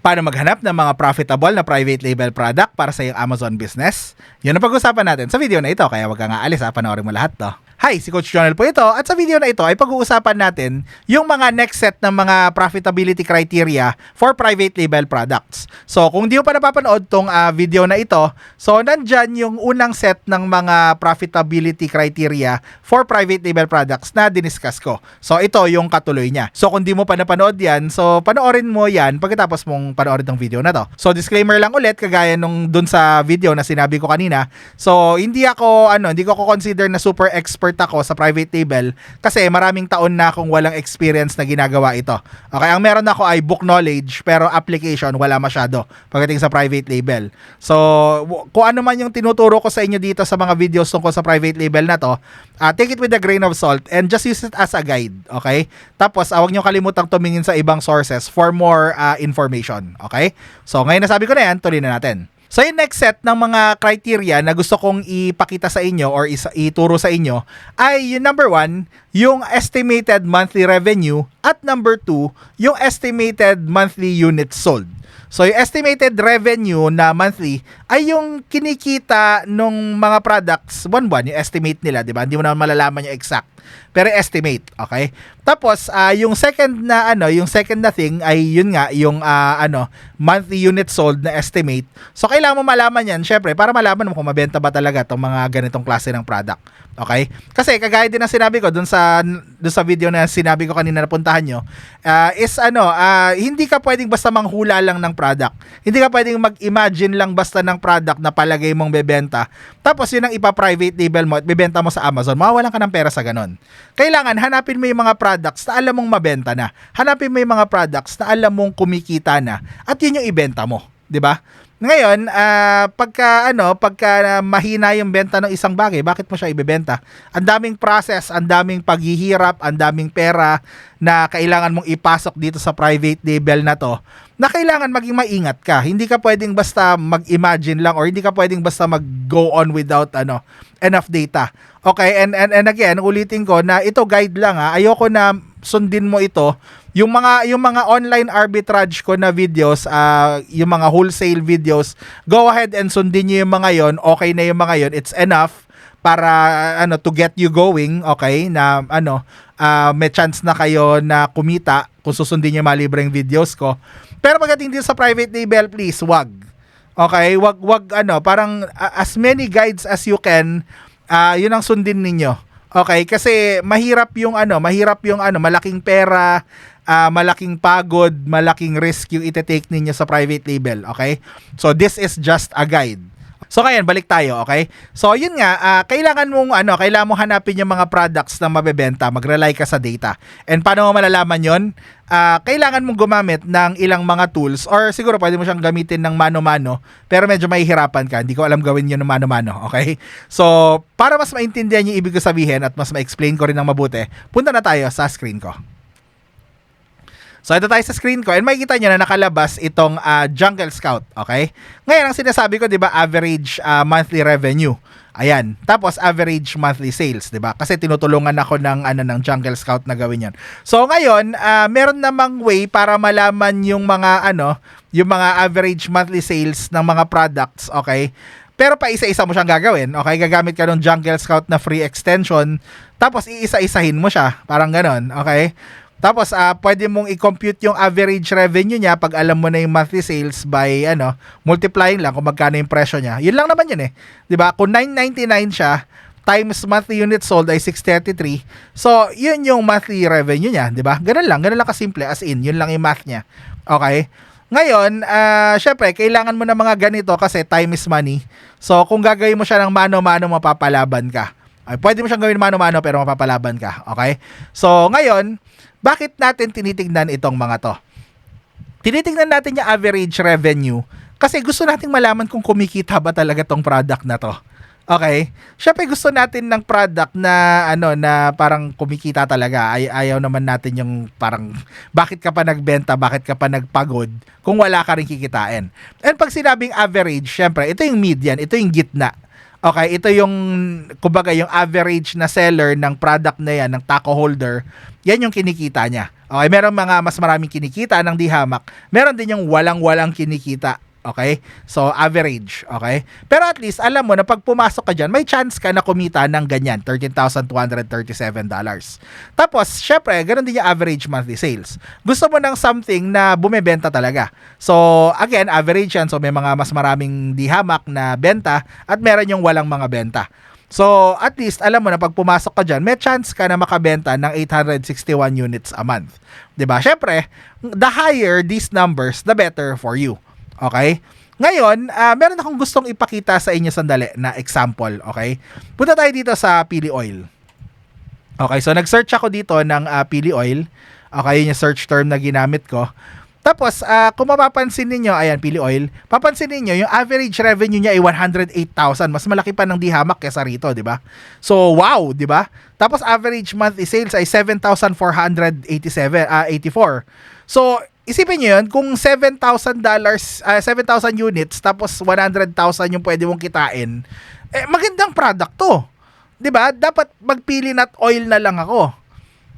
Paano maghanap ng mga profitable na private label product para sa iyong Amazon business? Yun ang pag-usapan natin sa video na ito, kaya wag kang aalis ha, panoorin mo lahat to. Hi, si Coach Jonel po ito at sa video na ito ay pag-uusapan natin yung mga next set ng mga profitability criteria for private label products. So kung di mo pa napapanood tong ah, video na ito, so nandyan yung unang set ng mga profitability criteria for private label products na diniscuss ko. So ito yung katuloy niya. So kung di mo pa napanood yan, so panoorin mo yan pagkatapos mong panoorin tong video na to. So disclaimer lang ulit kagaya nung dun sa video na sinabi ko kanina. So hindi ako ano, hindi ko ko consider na super expert ako sa private label kasi maraming taon na akong walang experience na ginagawa ito. Okay, ang meron ako ay book knowledge pero application wala masyado pagdating sa private label. So kung ano man yung tinuturo ko sa inyo dito sa mga videos tungkol sa private label na to, ah, take it with a grain of salt and just use it as a guide, okay? Tapos ah, huwag niyo kalimutang tumingin sa ibang sources for more ah, information, okay? So ngayon nasabi ko na yan, tuloy na natin. So yung next set ng mga criteria na gusto kong ipakita sa inyo or isa, ituro sa inyo ay yung number one, yung estimated monthly revenue at number two, yung estimated monthly units sold. So yung estimated revenue na monthly ay yung kinikita nung mga products buwan-buwan, yung estimate nila, di ba? Hindi mo naman malalaman yung exact. Pero estimate, okay? Tapos ah, yung second na ano, yung second na thing ay yun nga yung ah, ano, monthly unit sold na estimate. So kailangan mo malaman yan, syempre, para malaman mo kung mabenta ba talaga tong mga ganitong klase ng product. Okay? Kasi kagaya din ng sinabi ko dun sa dun sa video na sinabi ko kanina na puntahan nyo, ah, is ano, ah, hindi ka pwedeng basta manghula lang ng product. Hindi ka pwedeng mag-imagine lang basta ng product na palagay mong bebenta. Tapos yun ang ipa-private label mo at bebenta mo sa Amazon. Mawawalan ka ng pera sa ganun. Kailangan hanapin mo yung mga products na alam mong mabenta na. Hanapin mo yung mga products na alam mong kumikita na. At yun yung ibenta mo. 'di ba? Ngayon, ah, pagka ano, pagka mahina yung benta ng isang bagay, bakit mo siya ibebenta? Ang daming process, ang daming paghihirap, ang daming pera na kailangan mong ipasok dito sa private label na to na kailangan maging maingat ka. Hindi ka pwedeng basta mag-imagine lang or hindi ka pwedeng basta mag-go on without ano enough data. Okay, and and, and again, ulitin ko na ito guide lang ha. Ayoko na sundin mo ito. Yung mga yung mga online arbitrage ko na videos, ah, yung mga wholesale videos, go ahead and sundin niyo yung mga yon. Okay na yung mga yon. It's enough para ano to get you going, okay? Na ano, ah, may chance na kayo na kumita kung susundin niyo yung mga libreng videos ko. Pero pagdating din sa private label, please, wag. Okay, wag wag ano, parang uh, as many guides as you can, ah, yun ang sundin ninyo. Okay, kasi mahirap yung ano, mahirap yung ano, malaking pera, ah, malaking pagod, malaking risk yung ite-take ninyo sa private label, okay? So this is just a guide. So ngayon, balik tayo, okay? So yun nga, ah, kailangan mong ano, kailangan mong hanapin yung mga products na mabebenta, mag-rely ka sa data. And paano mo malalaman yon? Ah, kailangan mong gumamit ng ilang mga tools or siguro pwede mo siyang gamitin ng mano-mano, pero medyo mahihirapan ka. Hindi ko alam gawin yun ng mano-mano, okay? So, para mas maintindihan yung ibig ko sabihin at mas ma-explain ko rin ng mabuti, punta na tayo sa screen ko. So ito tayo sa screen ko and makikita nyo na nakalabas itong ah, Jungle Scout, okay? Ngayon ang sinasabi ko, 'di ba, average ah, monthly revenue. Ayan. Tapos average monthly sales, 'di ba? Kasi tinutulungan ako ng ano ng Jungle Scout na gawin 'yon. So ngayon, ah, meron namang way para malaman yung mga ano, yung mga average monthly sales ng mga products, okay? Pero pa isa-isa mo siyang gagawin. Okay, gagamit ka ng Jungle Scout na free extension, tapos iisa-isahin mo siya, parang ganon, okay? Tapos ah pwede mong i-compute yung average revenue niya pag alam mo na yung monthly sales by ano, multiplying lang kung magkano yung presyo niya. Yun lang naman yun eh. 'Di ba? Kung 999 siya times monthly units sold ay 633. So, yun yung monthly revenue niya, 'di ba? Ganun lang, ganun lang kasimple as in, yun lang yung math niya. Okay? Ngayon, ah syempre, kailangan mo ng mga ganito kasi time is money. So, kung gagawin mo siya ng mano-mano, mapapalaban ka. Ay, pwede mo siyang gawin mano-mano pero mapapalaban ka. Okay? So, ngayon, bakit natin tinitingnan itong mga to? Tinitingnan natin yung average revenue kasi gusto nating malaman kung kumikita ba talaga tong product na to. Okay? Syempre gusto natin ng product na ano na parang kumikita talaga. Ay ayaw naman natin yung parang bakit ka pa nagbenta, bakit ka pa nagpagod kung wala ka rin kikitain. And pag sinabing average, syempre ito yung median, ito yung gitna. Okay, ito yung kumbaga yung average na seller ng product na yan, ng taco holder, yan yung kinikita niya. Okay, meron mga mas maraming kinikita ng di hamak. Meron din yung walang-walang kinikita. Okay? So, average. Okay? Pero at least, alam mo na pag pumasok ka dyan, may chance ka na kumita ng ganyan, $13,237. Tapos, syempre, ganun din yung average monthly sales. Gusto mo ng something na bumebenta talaga. So, again, average yan. So, may mga mas maraming di hamak na benta at meron yung walang mga benta. So, at least, alam mo na pag pumasok ka dyan, may chance ka na makabenta ng 861 units a month. ba? Syempre, the higher these numbers, the better for you. Okay? Ngayon, uh, meron akong gustong ipakita sa inyo sandali na example, okay? Punta tayo dito sa pili oil. Okay, so nag-search ako dito ng uh, pili oil. Okay, yun yung search term na ginamit ko. Tapos, uh, kung mapapansin ninyo, ayan, pili oil, papansin ninyo, yung average revenue niya ay 108,000. Mas malaki pa ng dihamak kesa rito, di ba? So, wow, di ba? Tapos, average monthly sales ay 7,487, uh, 84. So, isipin nyo yun, kung $7,000, uh, 7,000 units, tapos 100,000 yung pwede mong kitain, eh, magandang product to. ba? Dapat magpili nut oil na lang ako.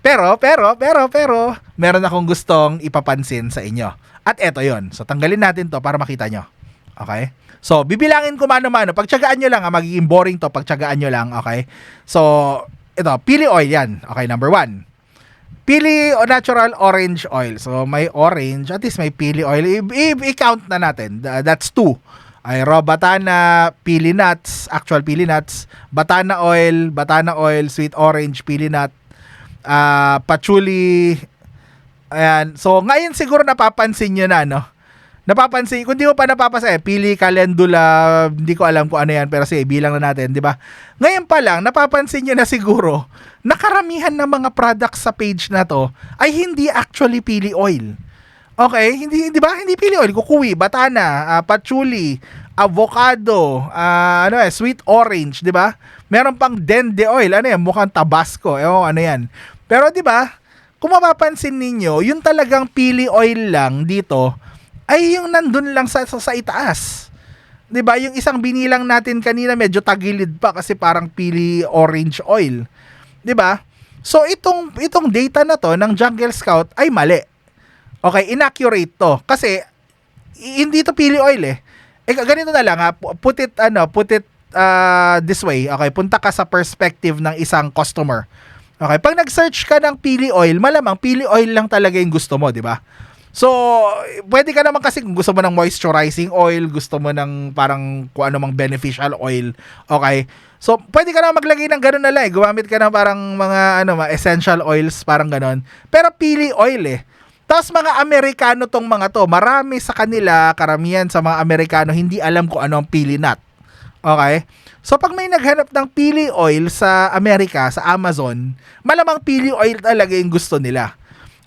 Pero, pero, pero, pero, meron akong gustong ipapansin sa inyo. At eto yon So, tanggalin natin to para makita nyo. Okay? So, bibilangin ko mano-mano. Pagtsagaan nyo lang, ah, magiging boring to. Pagtsagaan nyo lang, okay? So, ito, pili oil yan. Okay, number one. Pili natural orange oil. So, may orange. At least may pili oil. I-count na natin. That's two. Ay, raw batana, pili nuts, actual pili nuts, batana oil, batana oil, sweet orange, pili nut, uh, patchouli. Ayan. So, ngayon siguro napapansin nyo na, no? Napapansin, kung di mo pa napapansin, eh, pili, calendula, hindi ko alam kung ano yan, pero sige, bilang na natin, di ba? Ngayon pa lang, napapansin nyo na siguro, nakaramihan ng mga products sa page na to ay hindi actually pili oil. Okay, hindi hindi ba hindi pili oil, kukuwi, batana, uh, patchouli, avocado, uh, ano eh, sweet orange, 'di ba? Meron pang dende oil, ano yan, mukhang tabasco, eh, oh, ano yan. Pero 'di ba? Kung mapapansin ninyo, yung talagang pili oil lang dito ay yung nandun lang sa sa, sa itaas. 'Di ba? Yung isang binilang natin kanina medyo tagilid pa kasi parang pili orange oil. 'Di ba? So itong itong data na to ng Jungle Scout ay mali. Okay, inaccurate to kasi hindi to pili oil eh. Eh ganito na lang ha, put it ano, put it uh, this way. Okay, punta ka sa perspective ng isang customer. Okay, pag nag-search ka ng pili oil, malamang pili oil lang talaga yung gusto mo, di ba? So, pwede ka naman kasi kung gusto mo ng moisturizing oil, gusto mo ng parang kung ano mang beneficial oil, okay? So, pwede ka na maglagay ng ganun na lang eh. Gumamit ka ng parang mga ano, mga essential oils, parang ganun. Pero pili oil eh. Tapos mga Amerikano tong mga to, marami sa kanila, karamihan sa mga Amerikano, hindi alam kung ano ang pili nut. Okay? So pag may naghanap ng pili oil sa Amerika, sa Amazon, malamang pili oil talaga yung gusto nila.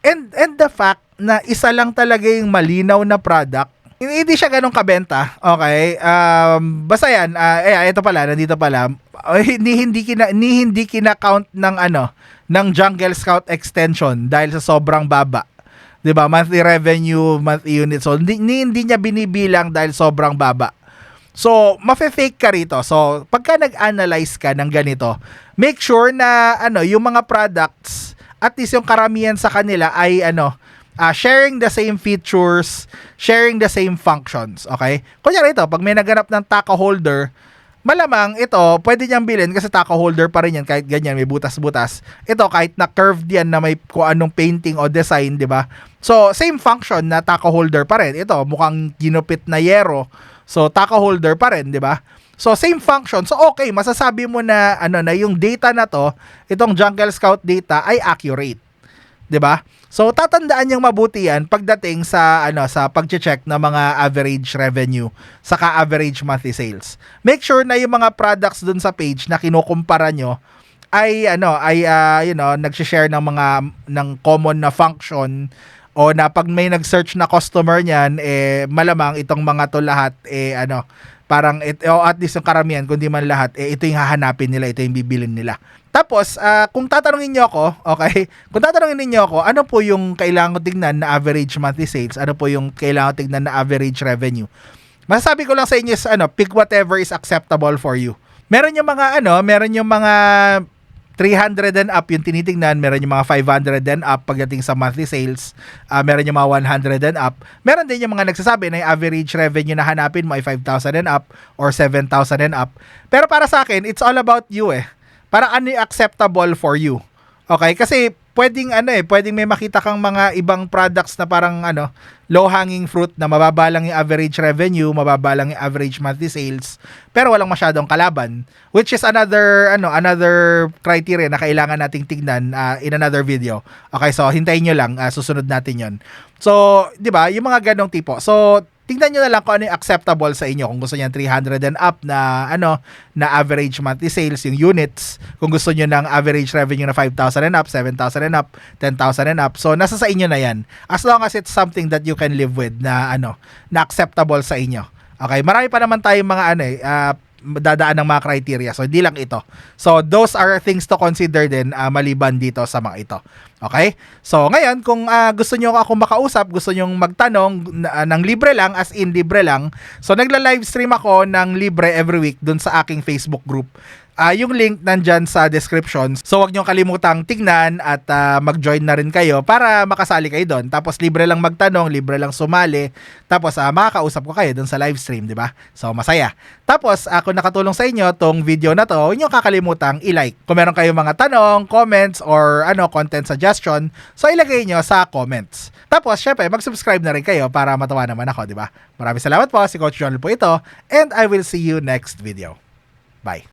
And, and the fact na isa lang talaga yung malinaw na product, hindi siya ganun kabenta. Okay? Um, basta yan, uh, eh, ito pala, nandito pala, uh, hindi, hindi, kina, ni, hindi kina-count ng ano, ng Jungle Scout extension dahil sa sobrang baba 'di ba? Monthly revenue, monthly units. So hindi, hindi niya binibilang dahil sobrang baba. So, mafe-fake ka rito. So, pagka nag-analyze ka ng ganito, make sure na ano, yung mga products at least yung karamihan sa kanila ay ano, uh, sharing the same features, sharing the same functions, okay? Kunyari ito, pag may naganap ng taco holder, malamang ito, pwede niyang bilhin kasi taco holder pa rin yan kahit ganyan, may butas-butas. Ito, kahit na curved yan na may kung anong painting o design, di ba? So, same function na taco holder pa rin. Ito, mukhang ginupit na yero. So, taco holder pa rin, di ba? So, same function. So, okay, masasabi mo na, ano, na yung data na to, itong Jungle Scout data ay accurate. 'di ba? So tatandaan niyang mabuti yan pagdating sa ano sa pagche-check ng mga average revenue saka average monthly sales. Make sure na yung mga products dun sa page na kinukumpara nyo ay ano ay uh, you know nagse-share ng mga ng common na function o na pag may nag-search na customer niyan eh malamang itong mga to lahat eh ano parang it, o at least yung karamihan kundi man lahat eh ito yung hahanapin nila ito yung bibilin nila tapos, uh, kung tatanungin niyo ako, okay, kung tatanungin niyo ako, ano po yung kailangan ko tignan na average monthly sales? Ano po yung kailangan ko tignan na average revenue? Masasabi ko lang sa inyo is, ano, pick whatever is acceptable for you. Meron yung mga, ano, meron yung mga 300 and up yung tinitingnan, meron yung mga 500 and up pagdating sa monthly sales, ah, meron yung mga 100 and up. Meron din yung mga nagsasabi na yung average revenue na hanapin mo ay 5,000 and up or 7,000 and up. Pero para sa akin, it's all about you eh. Para ano acceptable for you. Okay? Kasi pwedeng ano eh, pwedeng may makita kang mga ibang products na parang ano, low hanging fruit na mababa lang yung average revenue, mababa lang yung average monthly sales, pero walang masyadong kalaban, which is another ano, another criteria na kailangan nating tignan ah, in another video. Okay, so hintayin nyo lang, ah, susunod natin 'yon. So, 'di ba, yung mga ganong tipo. So, tingnan nyo na lang kung ano yung acceptable sa inyo. Kung gusto niyan 300 and up na ano na average monthly sales yung units. Kung gusto niyo ng average revenue na 5,000 and up, 7,000 and up, 10,000 and up. So nasa sa inyo na 'yan. As long as it's something that you can live with na ano, na acceptable sa inyo. Okay, marami pa naman tayong mga ano eh, ah, dadaan ng mga criteria. So, hindi lang ito. So, those are things to consider din ah, maliban dito sa mga ito. Okay? So, ngayon, kung ah, gusto nyo ako makausap, gusto nyo magtanong na- ng libre lang, as in libre lang, so nagla-live stream ako ng libre every week dun sa aking Facebook group. Ah, yung link nandyan sa description. So, wag nyo kalimutang tignan at ah, mag-join na rin kayo para makasali kayo doon. Tapos, libre lang magtanong, libre lang sumali. Tapos, ah, makakausap ko kayo doon sa live stream, di ba? So, masaya. Tapos, ako nakatulong sa inyo tong video na to, huwag nyo kakalimutang i-like. Kung meron kayong mga tanong, comments, or ano, content suggestion, so ilagay nyo sa comments. Tapos, syempre, mag-subscribe na rin kayo para matawa naman ako, di ba? Maraming salamat po. Si Coach John po ito. And I will see you next video. Bye.